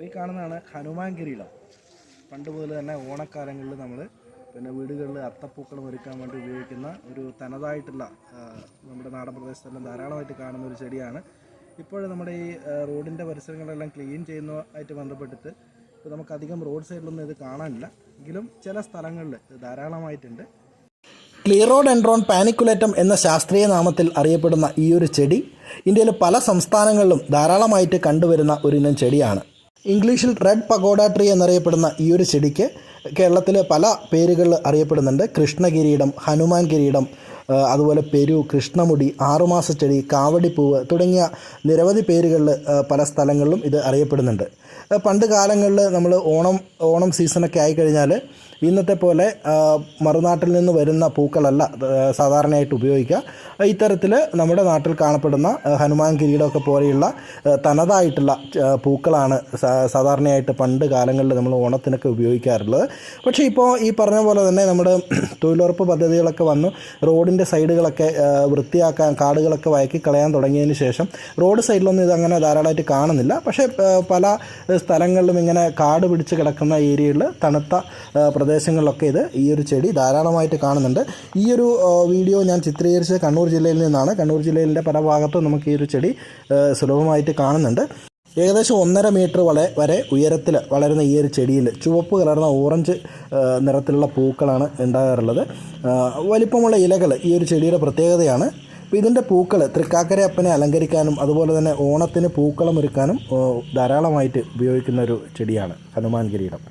അപ്പോൾ ഈ കാണുന്നതാണ് ഹനുമാൻ കിരീടം പണ്ട് മുതൽ തന്നെ ഓണക്കാലങ്ങളിൽ നമ്മൾ പിന്നെ വീടുകളിൽ അത്തപ്പൂക്കളം ഒരുക്കാൻ വേണ്ടി ഉപയോഗിക്കുന്ന ഒരു തനതായിട്ടുള്ള നമ്മുടെ നാടൻ പ്രദേശത്തെല്ലാം ധാരാളമായിട്ട് കാണുന്ന ഒരു ചെടിയാണ്. ഇപ്പോൾ നമ്മുടെ ഈ റോഡിന്റെ പരിസരങ്ങളെല്ലാം ക്ലീൻ ചെയ്യുന്നതായിട്ട് ബന്ധപ്പെട്ടിട്ട് ഇപ്പോൾ നമുക്കധികം റോഡ് സൈഡിലൊന്നും ഇത് കാണാനില്ല. എങ്കിലും ചില സ്ഥലങ്ങളിൽ ധാരാളമായിട്ടുണ്ട്. ക്ലിയറോഡെൻഡ്രോൺ പാനിക്കുലേറ്റം എന്ന ശാസ്ത്രീയ നാമത്തിൽ അറിയപ്പെടുന്ന ഈ ഒരു ചെടി ഇന്ത്യയിലെ പല സംസ്ഥാനങ്ങളിലും ധാരാളമായിട്ട് കണ്ടുവരുന്ന ഒരു ഇനം ചെടിയാണ്. ഇംഗ്ലീഷിൽ റെഡ് പഗോഡ ട്രീ എന്നറിയപ്പെടുന്ന ഈ ഒരു ചെടിക്ക് കേരളത്തിൽ പല പേരുകളിൽ അറിയപ്പെടുന്നുണ്ട്. കൃഷ്ണകിരീടം ഹനുമാൻ കിരീടം അതുപോലെ പെരു കൃഷ്ണമുടി ആറുമാസ ചെടി കാവടിപ്പൂവ് തുടങ്ങിയ നിരവധി പേരുകളിൽ പല സ്ഥലങ്ങളിലും ഇത് അറിയപ്പെടുന്നുണ്ട്. പണ്ട് കാലങ്ങളിൽ നമ്മൾ ഓണം ഓണം സീസണൊക്കെ ആയിക്കഴിഞ്ഞാൽ ഇന്നത്തെ പോലെ മറുനാട്ടിൽ നിന്ന് വരുന്ന പൂക്കളല്ല സാധാരണയായിട്ട് ഉപയോഗിക്കുക. ഇത്തരത്തിൽ നമ്മുടെ നാട്ടിൽ കാണപ്പെടുന്ന ഹനുമാൻ കിരീടമൊക്കെ പോലെയുള്ള തനതായിട്ടുള്ള പൂക്കളാണ് സാധാരണയായിട്ട് പണ്ട് കാലങ്ങളിൽ നമ്മൾ ഓണത്തിനൊക്കെ ഉപയോഗിക്കാറുള്ളത്. പക്ഷേ ഇപ്പോൾ ഈ പറഞ്ഞ പോലെ തന്നെ നമ്മുടെ തൊഴിലുറപ്പ് പദ്ധതികളൊക്കെ വന്നു. റോഡിന്റെ സൈഡുകളൊക്കെ വൃത്തിയാക്കാൻ കാടുകളൊക്കെ വയക്കി കളയാൻ തുടങ്ങിയതിന് ശേഷം റോഡ് സൈഡിലൊന്നും ഇത് അങ്ങനെ ധാരാളമായിട്ട് കാണുന്നില്ല. പക്ഷേ പല സ്ഥലങ്ങളിലും ഇങ്ങനെ കാട് പിടിച്ച് കിടക്കുന്ന ഏരിയയിൽ തണുത്ത പ്രദേശങ്ങളിലൊക്കെ ഇത് ഈ ഒരു ചെടി ധാരാളമായിട്ട് കാണുന്നുണ്ട്. ഈ ഒരു വീഡിയോ ഞാൻ ചിത്രീകരിച്ചത് കണ്ണൂർ ജില്ലയിൽ നിന്നാണ്. കണ്ണൂർ ജില്ലയിലെ പല ഭാഗത്തും നമുക്ക് ഈ ഒരു ചെടി സുലഭമായിട്ട് കാണുന്നുണ്ട്. ഏകദേശം ഒന്നര മീറ്റർ വരെ വരെ ഉയരത്തിൽ വളരുന്ന ഈ ഒരു ചെടിയിൽ ചുവപ്പ് കലർന്ന ഓറഞ്ച് നിറത്തിലുള്ള പൂക്കളാണ് ഉണ്ടാകാറുള്ളത്. വലിപ്പമുള്ള ഇലകൾ ഈ ഒരു ചെടിയുടെ പ്രത്യേകതയാണ്. അപ്പോൾ ഇതിന്റെ പൂക്കൾ തൃക്കാക്കര അപ്പനെ അലങ്കരിക്കാനും അതുപോലെ തന്നെ ഓണത്തിന് പൂക്കളം ഒരുക്കാനും ധാരാളമായിട്ട് ഉപയോഗിക്കുന്ന ഒരു ചെടിയാണ് ഹനുമാൻ കിരീടം.